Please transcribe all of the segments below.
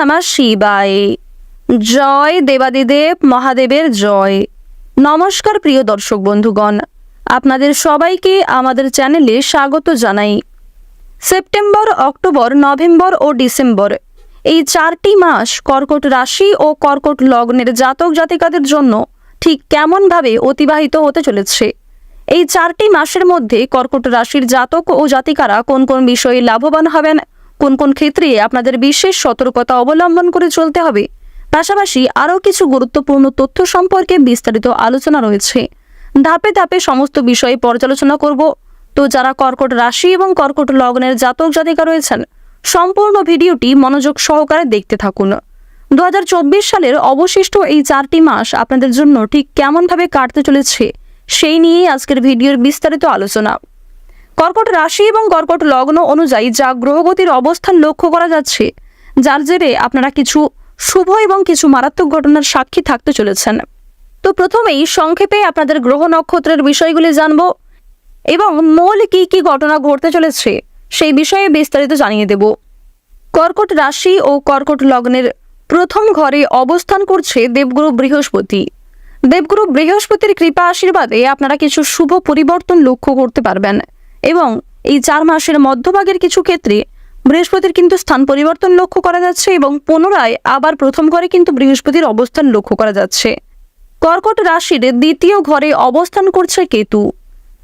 নমঃ শিবায়। জয় দেবাদিদেব মহাদেবের জয়। নমস্কার প্রিয় দর্শক বন্ধুগণ, আপনাদের সবাইকে আমাদের চ্যানেলে স্বাগত জানাই। সেপ্টেম্বর, অক্টোবর, নভেম্বর ও ডিসেম্বর এই চারটি মাস কর্কট রাশি ও কর্কট লগ্নের জাতক জাতিকাদের জন্য ঠিক কেমনভাবে অতিবাহিত হতে চলেছে? এই চারটি মাসের মধ্যে কর্কট রাশির জাতক ও জাতিকারা কোন কোন বিষয়ে লাভবান হবেন? কোন কোন ক্ষেত্রে আপনাদের বিশেষ সতর্কতা অবলম্বন করে চলতে হবে? পাশাপাশি আরও কিছু গুরুত্বপূর্ণ তথ্য সম্পর্কে বিস্তারিত আলোচনা রয়েছে। ধাপে ধাপে সমস্ত বিষয়ে পর্যালোচনা করব। তো যারা কর্কট রাশি এবং কর্কট লগ্নের জাতক জাতিকা রয়েছেন, সম্পূর্ণ ভিডিওটি মনোযোগ সহকারে দেখতে থাকুন। দু হাজার চব্বিশ সালের অবশিষ্ট এই চারটি মাস আপনাদের জন্য ঠিক কেমনভাবে কাটতে চলেছে, সেই নিয়েই আজকের ভিডিওর বিস্তারিত আলোচনা। কর্কট রাশি এবং কর্কট লগ্ন অনুযায়ী যা গ্রহগতির অবস্থান লক্ষ্য করা যাচ্ছে, যার জেরে আপনারা কিছু শুভ এবং কিছু মারাত্মক ঘটনার সাক্ষী থাকতে চলেছেন। তো প্রথমেই সংক্ষেপে আপনাদের গ্রহ নক্ষত্রের বিষয়গুলি জানব এবং মূল কি কি ঘটনা ঘটতে চলেছে সেই বিষয়ে বিস্তারিত জানিয়ে দেব। কর্কট রাশি ও কর্কট লগ্নের প্রথম ঘরে অবস্থান করছে দেবগুরু বৃহস্পতি। দেবগুরু বৃহস্পতির কৃপা আশীর্বাদে আপনারা কিছু শুভ পরিবর্তন লক্ষ্য করতে পারবেন। এবং এই চার মাসের মধ্যভাগের কিছু ক্ষেত্রে বৃহস্পতির কিন্তু স্থান পরিবর্তন লক্ষ্য করা যাচ্ছে এবং পুনরায় আবার প্রথম ঘরে কিন্তু বৃহস্পতির অবস্থান লক্ষ্য করা যাচ্ছে। কর্কট রাশির দ্বিতীয় ঘরে অবস্থান করছে কেতু।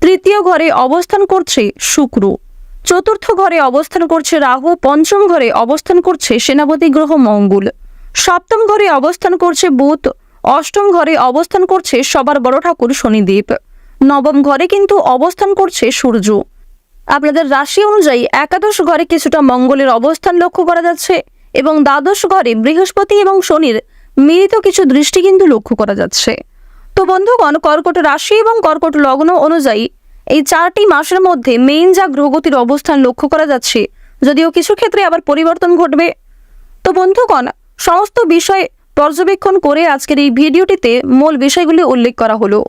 তৃতীয় ঘরে অবস্থান করছে শুক্র। চতুর্থ ঘরে অবস্থান করছে রাহু। পঞ্চম ঘরে অবস্থান করছে সেনাপতি গ্রহ মঙ্গল। সপ্তম ঘরে অবস্থান করছে বুধ। অষ্টম ঘরে অবস্থান করছে সবার বড় ঠাকুর শনিদেব। নবম ঘরে কিন্তু অবস্থান করছে সূর্য। আপনাদের রাশি অনুযায়ী একাদশ ঘরে কিছুটা মঙ্গলের অবস্থান লক্ষ্য করা যাচ্ছে এবং দ্বাদশ ঘরে বৃহস্পতি এবং শনির মিলিত কিছু দৃষ্টি কিন্তু লক্ষ্য করা যাচ্ছে। তো বন্ধুগণ, কর্কট রাশি এবং কর্কট লগ্ন অনুযায়ী এই চারটি মাসের মধ্যে মেইন যা গ্রহগতির অবস্থান লক্ষ্য করা যাচ্ছে, যদিও কিছু ক্ষেত্রে আবার পরিবর্তন ঘটবে। তো বন্ধুগণ, সমস্ত বিষয় পর্যবেক্ষণ করে আজকের এই ভিডিওটিতে মূল বিষয়গুলি উল্লেখ করা হলো।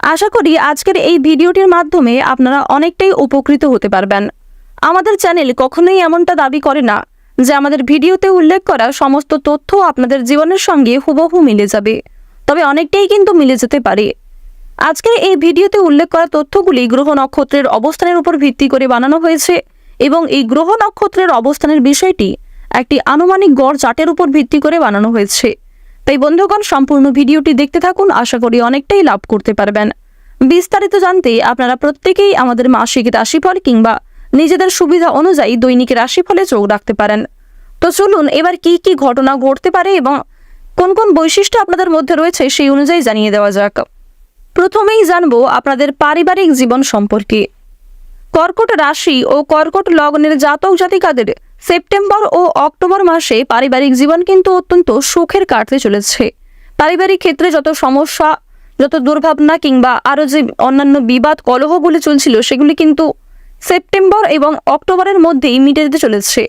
আশা করি আজকের এই ভিডিওটির মাধ্যমে আপনারা অনেকটাই উপকৃত হতে পারবেন। আমাদের চ্যানেল কখনোই এমনটা দাবি করে না যে আমাদের ভিডিওতে উল্লেখ করা সমস্ত তথ্য আপনাদের জীবনের সঙ্গে হুবহু মিলে যাবে, তবে অনেকটাই কিন্তু মিলে যেতে পারে। আজকের এই ভিডিওতে উল্লেখ করা তথ্যগুলি গ্রহ নক্ষত্রের অবস্থানের উপর ভিত্তি করে বানানো হয়েছে এবং এই গ্রহ নক্ষত্রের অবস্থানের বিষয়টি একটি আনুমানিক গড় চার্টের উপর ভিত্তি করে বানানো হয়েছে। তাই বন্ধুগণ, সম্পূর্ণ ভিডিওটি দেখতে থাকুন। আশা করি অনেকটাই লাভ করতে পারবেন। বিস্তারিত জানতে আপনারা প্রত্যেকেই আমাদের মাসিক রাশিফল কিংবা নিজেদের সুবিধা অনুযায়ী দৈনিক রাশিফলে চোখ রাখতে পারেন। তো চলুন, এবার কি কি ঘটনা ঘটতে পারে এবং কোন কোন বৈশিষ্ট্য আপনাদের মধ্যে রয়েছে সেই অনুযায়ী জানিয়ে দেওয়া যাক। প্রথমেই জানব আপনাদের পারিবারিক জীবন সম্পর্কে। কর্কট রাশি ও কর্কট লগ্নের জাতক জাতিকাদের সেপ্টেম্বর ও অক্টোবর মাসে পারিবারিক জীবন কিন্তু অত্যন্ত সুখের কাটতে চলেছে। পারিবারিক ক্ষেত্রে যত সমস্যা, যত দুর্ভাবনা কিংবা আরও যে অন্যান্য বিবাদ, কলহগুলি চলছিল, সেগুলি কিন্তু সেপ্টেম্বর এবং অক্টোবরের মধ্যেই মিটে যেতে চলেছে।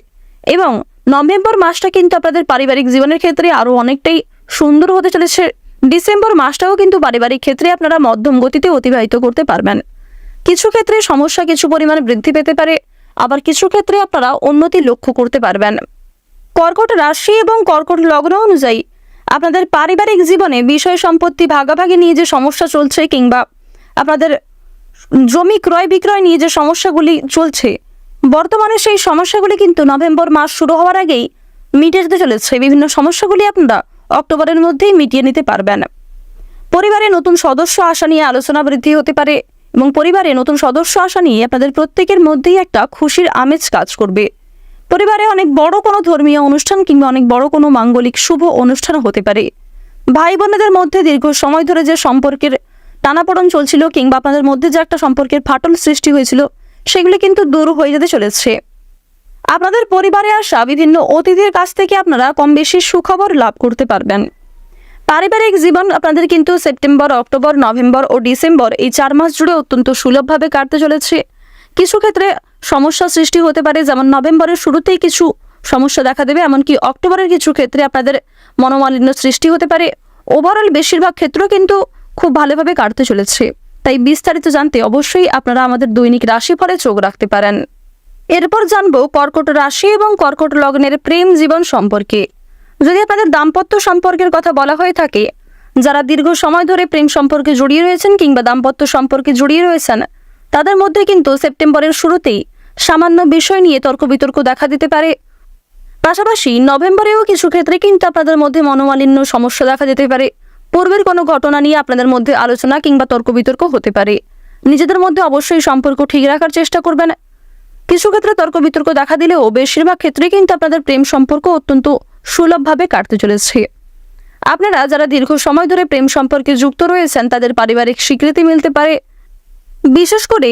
এবং নভেম্বর মাসটা কিন্তু আপনাদের পারিবারিক জীবনের ক্ষেত্রে আরও অনেকটাই সুন্দর হতে চলেছে। ডিসেম্বর মাসটাও কিন্তু পারিবারিক ক্ষেত্রে আপনারা মধ্যম গতিতে অতিবাহিত করতে পারবেন। কিছু ক্ষেত্রে সমস্যা কিছু পরিমাণে বৃদ্ধি পেতে পারে, আবার কিছু ক্ষেত্রে আপনারা উন্নতি লক্ষ্য করতে পারবেন। কর্কট রাশি এবং কর্কট লগ্ন অনুযায়ী, আপনাদের পারিবারিক জীবনে বিষয় সম্পত্তি ভাগাভাগি নিয়ে যে সমস্যা চলছে কিংবা আপনাদের জমি ক্রয় বিক্রয় নিয়ে যে সমস্যাগুলি চলছে, বর্তমানে সেই সমস্যাগুলি কিন্তু নভেম্বর মাস শুরু হওয়ার আগেই মিটে যেতে চলেছে। বিভিন্ন সমস্যাগুলি আপনারা অক্টোবরের মধ্যেই মিটিয়ে নিতে পারবেন। পরিবারে নতুন সদস্য আসা নিয়ে আলোচনা বৃদ্ধি হতে পারে এবং পরিবারে নতুন সদস্য আসা নিয়ে আপনাদের প্রত্যেকের মধ্যেই একটা খুশির আমেজ কাজ করবে। পরিবারে অনেক বড় কোনো ধর্মীয় অনুষ্ঠান কিংবা অনেক বড় কোনো মাঙ্গলিক শুভ অনুষ্ঠান হতে পারে। ভাই বোনেদের মধ্যে দীর্ঘ সময় ধরে যে সম্পর্কের টানাপোড়ন চলছিল কিংবা আপনাদের মধ্যে যে একটা সম্পর্কের ফাটল সৃষ্টি হয়েছিল, সেগুলি কিন্তু দূর হয়ে যেতে চলেছে। আপনাদের পরিবারে আসা বিভিন্ন অতিথির কাছ থেকে আপনারা কম বেশি সুখবর লাভ করতে পারবেন। পারিবারিক জীবন আপনাদের কিন্তু সেপ্টেম্বর, অক্টোবর, নভেম্বর ও ডিসেম্বর এই চার মাস জুড়ে অত্যন্ত সুলভভাবে কাটতে চলেছে। কিছু ক্ষেত্রে সমস্যা সৃষ্টি হতে পারে, যেমন নভেম্বরের শুরুতেই কিছু সমস্যা দেখা দেবে, এমনকি অক্টোবরের কিছু ক্ষেত্রে আপনাদের মনোমালিন্য সৃষ্টি হতে পারে। ওভারঅল বেশিরভাগ ক্ষেত্র কিন্তু খুব ভালোভাবে কাটতে চলেছে। তাই বিস্তারিত জানতে অবশ্যই আপনারা আমাদের দৈনিক রাশি রাশিফলে চোখ রাখতে পারেন। এরপর জানব কর্কট রাশি এবং কর্কট লগ্নের প্রেম জীবন সম্পর্কে। যদি আপনাদের দাম্পত্য সম্পর্কের কথা বলা হয়ে থাকে, যারা দীর্ঘ সময় ধরে প্রেম সম্পর্কে জড়িয়ে রয়েছেন কিংবা দাম্পত্য সম্পর্কে জড়িয়ে রয়েছেন, তাদের মধ্যে কিন্তু সেপ্টেম্বরের শুরুতেই সামান্য বিষয় নিয়ে তর্ক বিতর্ক দেখা দিতে পারে। পাশাপাশি নভেম্বরেও কিছু ক্ষেত্রে কিন্তু আপনাদের মধ্যে মনোমালিন্য সমস্যা দেখা যেতে পারে। পূর্বের কোনো ঘটনা নিয়ে আপনাদের মধ্যে আলোচনা কিংবা তর্ক বিতর্ক হতে পারে। নিজেদের মধ্যে অবশ্যই সম্পর্ক ঠিক রাখার চেষ্টা করবেন। কিছু ক্ষেত্রে তর্ক বিতর্ক দেখা দিলেও বেশিরভাগ ক্ষেত্রে কিন্তু আপনাদের প্রেম সম্পর্ক অত্যন্ত সুলভভাবে কাটতে চলেছে। আপনারা যারা দীর্ঘ সময় ধরে প্রেম সম্পর্কে যুক্ত রয়েছেন, তাদের পারিবারিক স্বীকৃতি মিলতে পারে। বিশেষ করে,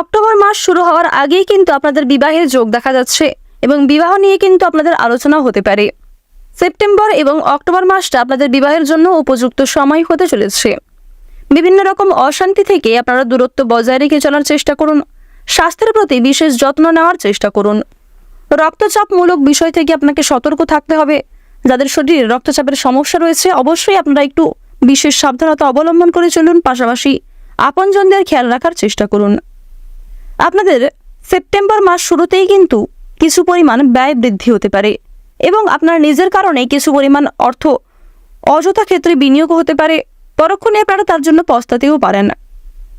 অক্টোবর মাস শুরু হওয়ার আগেই কিন্তু আপনাদের বিবাহের যোগ দেখা যাচ্ছে এবং বিবাহ নিয়ে কিন্তু আপনাদের আলোচনা হতে পারে। সেপ্টেম্বর এবং অক্টোবর মাসটা আপনাদের বিবাহের জন্য উপযুক্ত সময় হতে চলেছে। বিভিন্ন রকম অশান্তি থেকে আপনারা দূরত্ব বজায় রেখে চলার চেষ্টা করুন। স্বাস্থ্যের প্রতি বিশেষ যত্ন নেওয়ার চেষ্টা করুন। রক্তচাপমূলক বিষয় থেকে আপনাকে সতর্ক থাকতে হবে। যাদের শরীরে রক্তচাপের সমস্যা রয়েছে, অবশ্যই আপনারা একটু বিশেষ সাবধানতা অবলম্বন করে চলুন। পাশাপাশি আপনজনদের খেয়াল রাখার চেষ্টা করুন। আপনাদের সেপ্টেম্বর মাস শুরুতেই কিন্তু কিছু পরিমাণ ব্যয় বৃদ্ধি হতে পারে এবং আপনার নিজের কারণে কিছু পরিমাণ অর্থ অযথা ক্ষেত্রে বিনিয়োগ হতে পারে। পরক্ষণে আপনারা তার জন্য পস্তাতেও পারেন।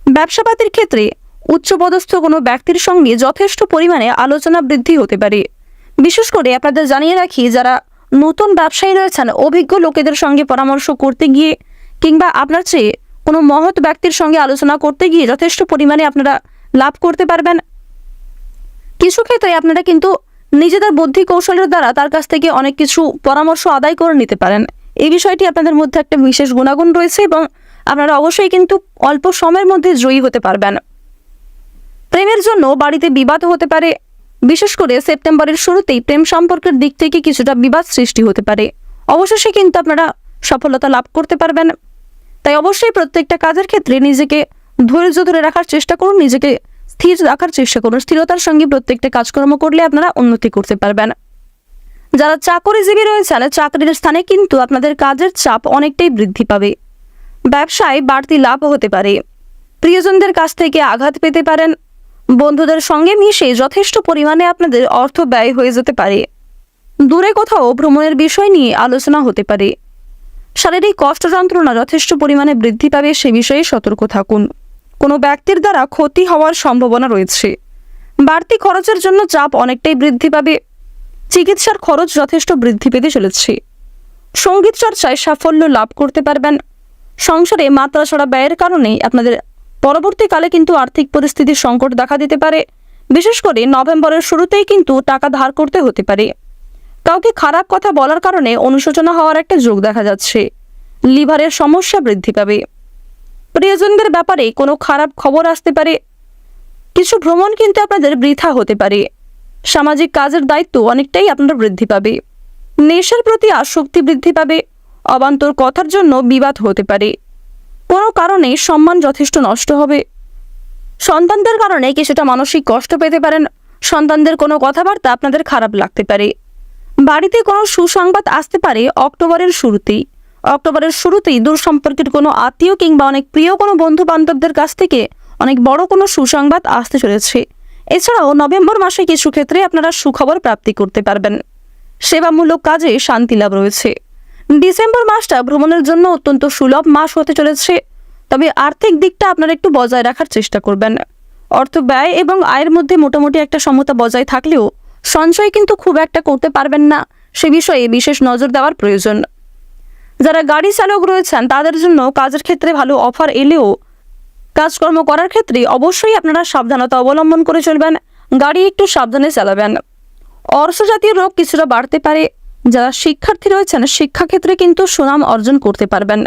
ব্যবসাপাতির ক্ষেত্রে উচ্চপদস্থ কোনো ব্যক্তির সঙ্গে যথেষ্ট পরিমাণে আলোচনা বৃদ্ধি হতে পারে। বিশেষ করে আপনাদের জানিয়ে রাখি, যারা নতুন ব্যবসায়ী রয়েছেন, অভিজ্ঞ লোকেদের সঙ্গে পরামর্শ করতে গিয়ে কিংবা আপনার চেয়ে কোনো মহৎ ব্যক্তির সঙ্গে আলোচনা করতে গিয়ে যথেষ্ট পরিমাণে আপনারা লাভ করতে পারবেন। কিছু ক্ষেত্রে আপনারা কিন্তু নিজেদের বুদ্ধি কৌশলের দ্বারা তার কাছ থেকে অনেক কিছু পরামর্শ আদায় করে নিতে পারেন। এই বিষয়টি আপনাদের মধ্যে একটা বিশেষ গুণাগুণ রয়েছে এবং আপনারা অবশ্যই কিন্তু অল্প সময়ের মধ্যে জয়ী হতে পারবেন। প্রেমের জন্য বাড়িতে বিবাদ হতে পারে। বিশেষ করে সেপ্টেম্বরের শুরুতেই প্রেম সম্পর্কের দিক থেকে কিছুটা বিবাদ সৃষ্টি হতে পারে। অবশেষে কিন্তু আপনারা সফলতা লাভ করতে পারবেন। তাই অবশ্যই প্রত্যেকটা কাজের ক্ষেত্রে নিজেকে ধৈর্য ধরে রাখার চেষ্টা করুন, নিজেকে স্থির রাখার চেষ্টা করুন। স্থিরতার সঙ্গে প্রত্যেকটা কাজকর্ম করলে আপনারা উন্নতি করতে পারবেন। যারা চাকরিজীবী রয়েছেন চাকরির স্থানে কিন্তু আপনাদের কাজের চাপ অনেকটাই বৃদ্ধি পাবে। ব্যবসায় বাড়তি লাভ হতে পারে। প্রিয়জনদের কাছ থেকে আঘাত পেতে পারেন। বন্ধুদের সঙ্গে মিশে যথেষ্ট পরিমাণে আপনাদের অর্থ ব্যয় হয়ে যেতে পারে। দূরে কোথাও ভ্রমণের বিষয় নিয়ে আলোচনা হতে পারে। শারীরিক কষ্ট যন্ত্রণা যথেষ্ট পরিমাণে বৃদ্ধি পাবে সে বিষয়ে সতর্ক থাকুন। কোনো ব্যক্তির দ্বারা ক্ষতি হওয়ার সম্ভাবনা রয়েছে। বাড়তি খরচের জন্য চাপ অনেকটাই বৃদ্ধি পাবে। চিকিৎসার খরচ যথেষ্ট বৃদ্ধি পেতে চলেছে। সংগীত চর্চায় সাফল্য লাভ করতে পারবেন। সংসারে মাত্রা ছড়া ব্যয়ের কারণে আপনাদের পরবর্তীকালে কিন্তু আর্থিক পরিস্থিতির সংকট দেখা দিতে পারে। বিশেষ করে নভেম্বরের শুরুতেই কিন্তু টাকা ধার করতে হতে পারে। কাউকে খারাপ কথা বলার কারণে অনুশোচনা হওয়ার একটা যোগ দেখা যাচ্ছে। লিভারের সমস্যা বৃদ্ধি পাবে। প্রিয়জনদের ব্যাপারে কোনো খারাপ খবর আসতে পারে। কিছু ভ্রমণ কিন্তু আপনাদের বৃথা হতে পারে। সামাজিক কাজের দায়িত্ব অনেকটাই আপনার বৃদ্ধি পাবে। নেশার প্রতি আসক্তি বৃদ্ধি পাবে। অবান্তর কথার জন্য বিবাদ হতে পারে। কোনো কারণে সম্মান যথেষ্ট নষ্ট হবে। সন্তানদের কারণে কিছুটা মানসিক কষ্ট পেতে পারেন? সন্তানদের কোনো কথাবার্তা আপনাদের খারাপ লাগতে পারে। বাড়িতে কোনো সুসংবাদ আসতে পারে অক্টোবরের শুরুতেই। অক্টোবরের শুরুতেই দূর সম্পর্কের কোনো আত্মীয় কিংবা অনেক প্রিয় কোনো বন্ধু বান্ধবদের কাছ থেকে অনেক বড় কোনো সুসংবাদ আসতে চলেছে। এছাড়াও নভেম্বর মাসে কিছু ক্ষেত্রে আপনারা সুখবর প্রাপ্তি করতে পারবেন। সেবামূলক কাজে শান্তি লাভ রয়েছে। ডিসেম্বর মাসটা ভ্রমণের জন্য অত্যন্ত সুলভ মাস হতে চলেছে। তবে আর্থিক দিকটা আপনারা একটু বজায় রাখার চেষ্টা করবেন। অর্থ ব্যয় এবং আয়ের মধ্যে মোটামুটি একটা সমতা বজায় থাকলেও সঞ্চয় কিন্তু খুব একটা করতে পারবেন না। সে বিষয়ে বিশেষ নজর দেওয়ার প্রয়োজন। যারা গাড়ি চালক রয়েছেন, তাদের জন্য কাজের ক্ষেত্রে ভালো অফার এলেও কাজকর্ম করার ক্ষেত্রে অবশ্যই আপনারা সাবধানতা অবলম্বন করে চলবেন। গাড়ি একটু সাবধানে চালাবেন। অর্শ জাতীয় রোগ কিছুটা বাড়তে পারে। যারা শিক্ষার্থী রয়েছেন, শিক্ষাক্ষেত্রে কিন্তু সুনাম অর্জন করতে পারবেন।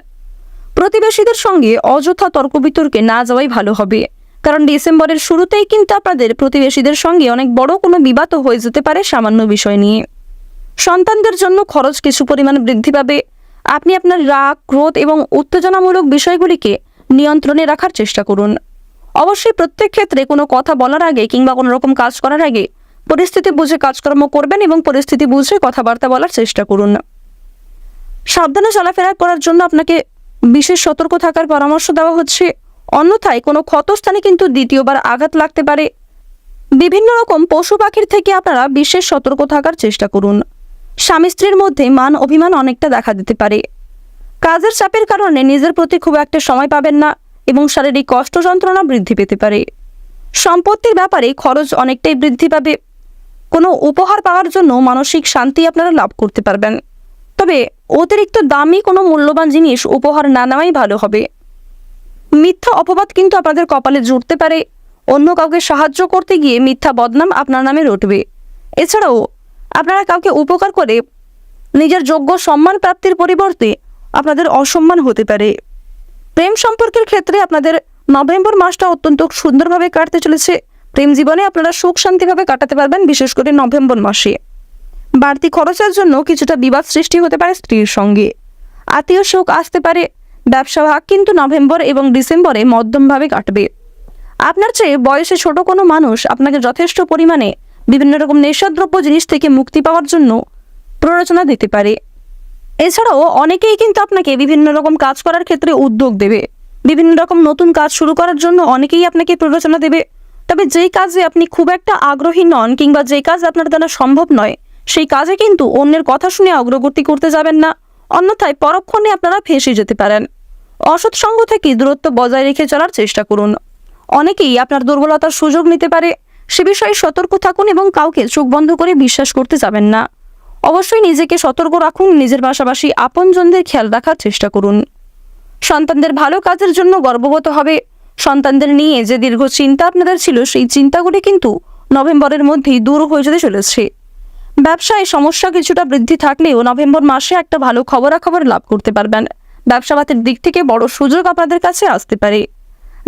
প্রতিবেশীদের সঙ্গে অযথা তর্ক বিতর্কে না যাওয়াই ভালো হবে। কারণ ডিসেম্বরের শুরুতেই কিন্তু আপনাদের প্রতিবেশীদের সঙ্গে অনেক বড় কোনো বিবাদ হয়ে যেতে পারে সামান্য বিষয় নিয়ে। সন্তানদের জন্য খরচ কিছু পরিমাণ বৃদ্ধি পাবে। আপনি আপনার রাগ, ক্রোধ এবং উত্তেজনামূলক বিষয়গুলিকে নিয়ন্ত্রণে রাখার চেষ্টা করুন। অবশ্যই প্রত্যেক ক্ষেত্রে কোনো কথা বলার আগে কিংবা কোনো রকম কাজ করার আগে পরিস্থিতি বুঝে কাজকর্ম করবেন এবং পরিস্থিতি বুঝে কথাবার্তা বলার চেষ্টা করুন। সাবধানে চলাফেরা করার জন্য আপনাকে বিশেষ সতর্ক থাকার পরামর্শ দেওয়া হচ্ছে। অন্যথায় কোনো ক্ষতস্থানে কিন্তু দ্বিতীয়বার আঘাত লাগতে পারে। বিভিন্ন রকম পশু পাখির থেকে আপনারা বিশেষ সতর্ক থাকার চেষ্টা করুন। স্বামী স্ত্রীর মধ্যে মান অভিমান অনেকটা দেখা দিতে পারে। কাজের চাপের কারণে নিজের প্রতি খুব একটা সময় পাবেন না এবং শারীরিক কষ্ট যন্ত্রণা বৃদ্ধি পেতে পারে। সম্পত্তির ব্যাপারে খরচ অনেকটাই বৃদ্ধি পাবে। কোনো উপহার পাওয়ার জন্য মানসিক শান্তি আপনারা লাভ করতে পারবেন। তবে অতিরিক্ত দামি কোনো মূল্যবান জিনিস উপহার না নেওয়াই ভালো হবে। মিথ্যা অপবাদ কিন্তু আপনাদের কপালে জুড়তে পারে। অন্য কাউকে সাহায্য করতে গিয়ে মিথ্যা বদনাম আপনার নামে রটবে। এছাড়াও আপনারা কাউকে উপকার করে নিজের যোগ্য সম্মান প্রাপ্তির পরিবর্তে আপনাদের অসম্মান হতে পারে। প্রেম সম্পর্কের ক্ষেত্রে আপনাদের নভেম্বর মাসটা অত্যন্ত সুন্দরভাবে কাটতে চলেছে। প্রেম জীবনে আপনারা সুখ শান্তিভাবে কাটাতে পারবেন, বিশেষ করে নভেম্বর মাসে। বাড়তি খরচের জন্য কিছুটা বিবাদ সৃষ্টি হতে পারে স্ত্রীর সঙ্গে। আত্মীয় সুখ আসতে পারে, ব্যবসা ভাগ কিন্তু নভেম্বর এবং ডিসেম্বরে মধ্যমভাবে কাটবে। আপনার চেয়ে বয়সে ছোট কোনো মানুষ আপনাকে যথেষ্ট পরিমাণে বিভিন্ন রকম নেশাদ্রব্য জিনিস থেকে মুক্তি পাওয়ার জন্য প্ররোচনা দিতে পারে। এছাড়াও অনেকেই কিন্তু আপনাকে বিভিন্ন রকম কাজ করার ক্ষেত্রে উদ্যোগ দেবে। বিভিন্ন রকম নতুন কাজ শুরু করার জন্য অনেকেই আপনাকে প্ররোচনা দেবে। তবে যেই কাজে আপনি খুব একটা আগ্রহী নন কিংবা যেই কাজ আপনার দ্বারা সম্ভব নয়, সেই কাজে কিন্তু অন্যের কথা শুনে অগ্রগতি করতে যাবেন না, অন্যথায় পরক্ষণে আপনারা ফেঁসে যেতে পারেন। অসৎ সঙ্গ থেকে দূরত্ব বজায় রেখে চলার চেষ্টা করুন। অনেকেই আপনার দুর্বলতার সুযোগ নিতে পারে, সে বিষয়ে সতর্ক থাকুন এবং কাউকে চোখ বন্ধ করে বিশ্বাস করতে যাবেন না। অবশ্যই নিজেকে সতর্ক রাখুন, নিজের পাশাপাশি আপনজনদের খেয়াল রাখার চেষ্টা করুন। সন্তানদের ভালো কাজের জন্য গর্ববোধ হবে সন্তানদের নিয়ে যে দীর্ঘ চিন্তা আপনাদের ছিল, সেই চিন্তাগুলি কিন্তু নভেম্বরের মধ্যেই দূর হয়ে যেতে চলেছে। ব্যবসায় সমস্যা কিছুটা বৃদ্ধি থাকলেও নভেম্বর মাসে একটা ভালো খবরাখবর লাভ করতে পারবেন। ব্যবসাপাতের দিক থেকে বড় সুযোগ আপনাদের কাছে আসতে পারে।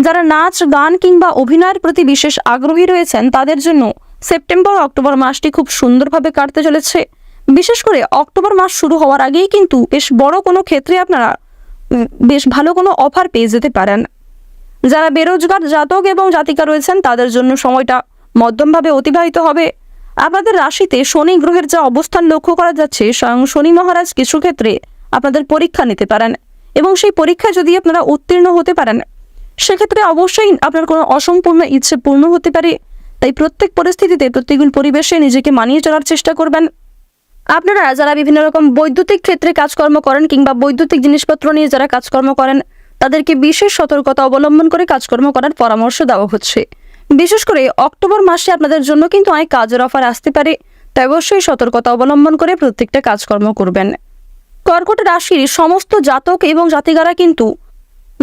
যারা নাচ, গান কিংবা অভিনয়ের প্রতি বিশেষ আগ্রহী রয়েছেন, তাদের জন্য সেপ্টেম্বর, অক্টোবর মাসটি খুব সুন্দরভাবে কাটতে চলেছে। বিশেষ করে অক্টোবর মাস শুরু হওয়ার আগেই কিন্তু বেশ বড় কোনো ক্ষেত্রে আপনারা বেশ ভালো কোনো অফার পেয়ে যেতে পারেন। যারা বেরোজগার, জাতক এবং জাতিকা রয়েছেন, তাদের জন্য সময়টা মধ্যমভাবে অতিবাহিত হবে। আপনাদের রাশিতে শনি গ্রহের যা অবস্থান লক্ষ্য করা যাচ্ছে, স্বয়ং শনি মহারাজ কিছু ক্ষেত্রে আপনাদের পরীক্ষা নিতে পারেন এবং সেই পরীক্ষায় যদি আপনারা উত্তীর্ণ হতে পারেন, সেক্ষেত্রে অবশ্যই আপনার কোনো অসম্পূর্ণ ইচ্ছে পূর্ণ হতে পারে। তাই প্রত্যেক পরিস্থিতিতে, প্রতিকূল পরিবেশে নিজেকে মানিয়ে চলার চেষ্টা করবেন। আপনারা যারা বিভিন্ন রকম বৈদ্যুতিক ক্ষেত্রে কাজকর্ম করেন কিংবা বৈদ্যুতিক জিনিসপত্র নিয়ে যারা কাজকর্ম করেন তাদেরকে বিশেষ সতর্কতা অবলম্বন করে কাজকর্ম করার পরামর্শ দেওয়া হচ্ছে। বিশেষ করে অক্টোবর মাসে আপনাদের জন্য কিন্তু অনেক কাজের অফার আসতে পারে, তাই অবশ্যই সতর্কতা অবলম্বন করে প্রত্যেকটা কাজকর্ম করবেন। কর্কট রাশির সমস্ত জাতক এবং জাতিকারা কিন্তু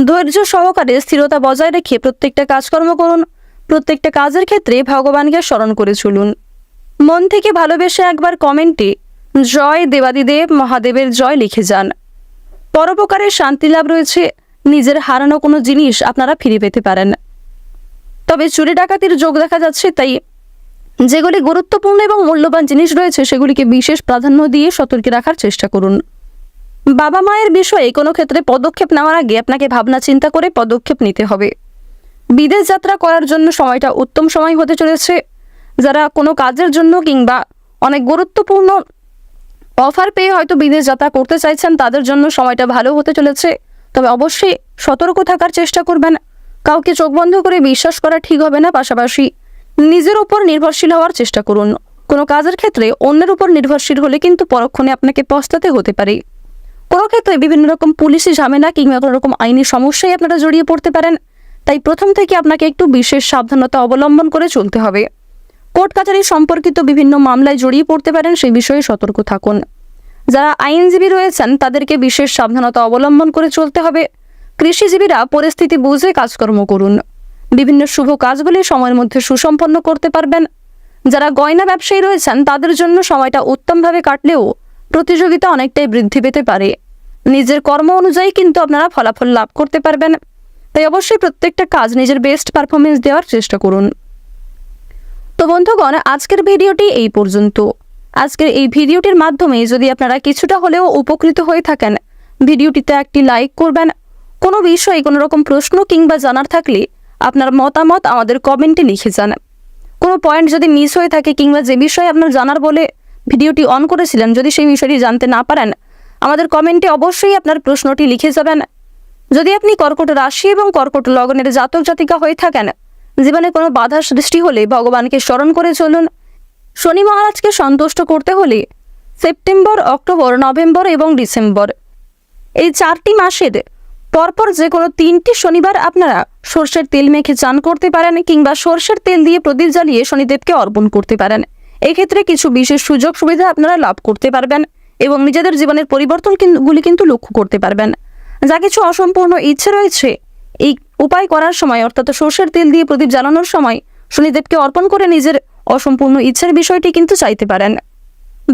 ধৈর্য সহকারে স্থিরতা বজায় রেখে প্রত্যেকটা কাজকর্ম করুন, প্রত্যেকটা কাজের ক্ষেত্রে ভগবানকে স্মরণ করে চলুন। মন থেকে ভালোবেসে একবার কমেন্টে জয় দেবাদিদেব মহাদেবের জয় লিখে যান। পরোপকারের শান্তি লাভ রয়েছে। নিজের হারানো কোনো জিনিস আপনারা ফিরে পেতে পারেন। তবে চুরি ডাকাতির যোগ দেখা যাচ্ছে, তাই যেগুলি গুরুত্বপূর্ণ এবং মূল্যবান জিনিস রয়েছে, সেগুলিকে বিশেষ প্রাধান্য দিয়ে সতর্কে রাখার চেষ্টা করুন। বাবা মায়ের বিষয়ে কোনো ক্ষেত্রে পদক্ষেপ নেওয়ার আগে আপনাকে ভাবনা চিন্তা করে পদক্ষেপ নিতে হবে। বিদেশ যাত্রা করার জন্য সময়টা উত্তম সময় হতে চলেছে। যারা কোনো কাজের জন্য কিংবা অনেক গুরুত্বপূর্ণ অফার পেয়ে হয়তো বিদেশ যাত্রা করতে চাইছেন, তাদের জন্য সময়টা ভালো হতে চলেছে। তবে অবশ্যই সতর্ক থাকার চেষ্টা করবেন। কাউকে চোখ বন্ধ করে বিশ্বাস করা ঠিক হবে না পাশাপাশি নিজের উপর নির্ভরশীল হওয়ার চেষ্টা করুন। কোনো কাজের ক্ষেত্রে অন্যের উপর নির্ভরশীল হলে কিন্তু পরক্ষণে আপনাকে পস্তাতে হতে পারে। কোনো ক্ষেত্রে বিভিন্ন রকম পুলিশি ঝামেলা কিংবা কোনো রকম আইনি সমস্যায় আপনারা জড়িয়ে পড়তে পারেন। তাই প্রথম থেকে আপনাকে একটু বিশেষ সাবধানতা অবলম্বন করে চলতে হবে। কোর্ট কাছারি সম্পর্কিত বিভিন্ন মামলায় জড়িয়ে পড়তে পারেন সেই বিষয়ে সতর্ক থাকুন। যারা আইনজীবী রয়েছেন, তাদেরকে বিশেষ সাবধানতা অবলম্বন করে চলতে হবে। কৃষিজীবীরা পরিস্থিতি বুঝে কাজকর্ম করুন। বিভিন্ন শুভ কাজগুলি সময়ের মধ্যে সুসম্পন্ন করতে পারবেন। যারা গয়না ব্যবসায়ী রয়েছেন, তাদের জন্য সময়টা উত্তমভাবে কাটলেও প্রতিযোগিতা অনেকটাই বৃদ্ধি পেতে পারে। নিজের কর্ম অনুযায়ী কিন্তু আপনারা ফলাফল লাভ করতে পারবেন। তাই অবশ্যই প্রত্যেকটা কাজ নিজের বেস্ট পারফরমেন্স দেওয়ার চেষ্টা করুন। তো বন্ধুগণ, আজকের ভিডিওটি এই পর্যন্ত। আজকের এই ভিডিওটির মাধ্যমে যদি আপনারা কিছুটা হলেও উপকৃত হয়ে থাকেন, ভিডিওটিতে একটি লাইক করবেন। কোনো বিষয়ে কোনো রকম প্রশ্ন কিংবা জানার থাকলে আপনার মতামত আমাদের কমেন্টে লিখে যান। কোনো পয়েন্ট যদি মিস হয়ে থাকে কিংবা যে বিষয়ে আপনার জানার বলে ভিডিওটি অন করেছিলেন, যদি সেই বিষয়টি জানতে না পারেন, আমাদের কমেন্টে অবশ্যই আপনার প্রশ্নটি লিখে যাবেন। যদি আপনি কর্কট রাশি এবং কর্কট লগ্নের জাতক জাতিকা হয়ে থাকেন, জীবনে কোনো বাধা সৃষ্টি হলে ভগবানকে স্মরণ করে চলুন। শনি মহারাজকে সন্তুষ্ট করতে হলে সেপ্টেম্বর, অক্টোবর, নভেম্বর এবং ডিসেম্বর। এই চারটি মাসের পরপর যে কোনো তিনটি শনিবার আপনারা সর্ষের তেল মেখে চান করতে পারেন কিংবা সর্ষের তেল দিয়ে প্রদীপ জ্বালিয়ে শনিদেবকে অর্পণ করতে পারেন। এক্ষেত্রে কিছু বিশেষ সুযোগ সুবিধা আপনারা লাভ করতে পারবেন এবং নিজেদের জীবনের পরিবর্তন গুলি কিন্তু লক্ষ্য করতে পারবেন। যা কিছু অসম্পূর্ণ ইচ্ছে রয়েছে, এই উপায় করার সময় অর্থাৎ সর্ষের তেল দিয়ে প্রদীপ জ্বালানোর সময় শনিদেবকে অর্পণ করে নিজের অসম্পূর্ণ ইচ্ছের বিষয়টি কিন্তু চাইতে পারেন।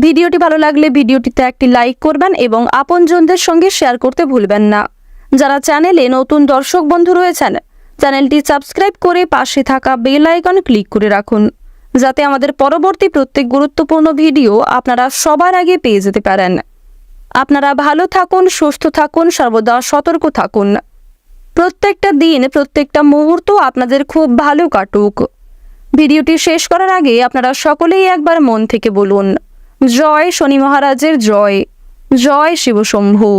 ভিডিওটি ভালো লাগলে ভিডিওটিতে একটি লাইক করবেন এবং আপনজনদের সঙ্গে শেয়ার করতে ভুলবেন না। যারা চ্যানেলে নতুন দর্শক বন্ধু রয়েছেন, চ্যানেলটি সাবস্ক্রাইব করে পাশে থাকা বেল আইকন ক্লিক করে রাখুন, যাতে আমাদের পরবর্তী প্রত্যেক গুরুত্বপূর্ণ ভিডিও আপনারা সবার আগে পেয়ে যেতে পারেন। আপনারা ভালো থাকুন, সুস্থ থাকুন, সর্বদা সতর্ক থাকুন। প্রত্যেকটা দিন, প্রত্যেকটা মুহূর্ত আপনাদের খুব ভালো কাটুক। ভিডিওটি শেষ করার আগে আপনারা সকলেই একবার মন থেকে বলুন, জয় শনি মহারাজের জয় জয় শিবশম্ভু।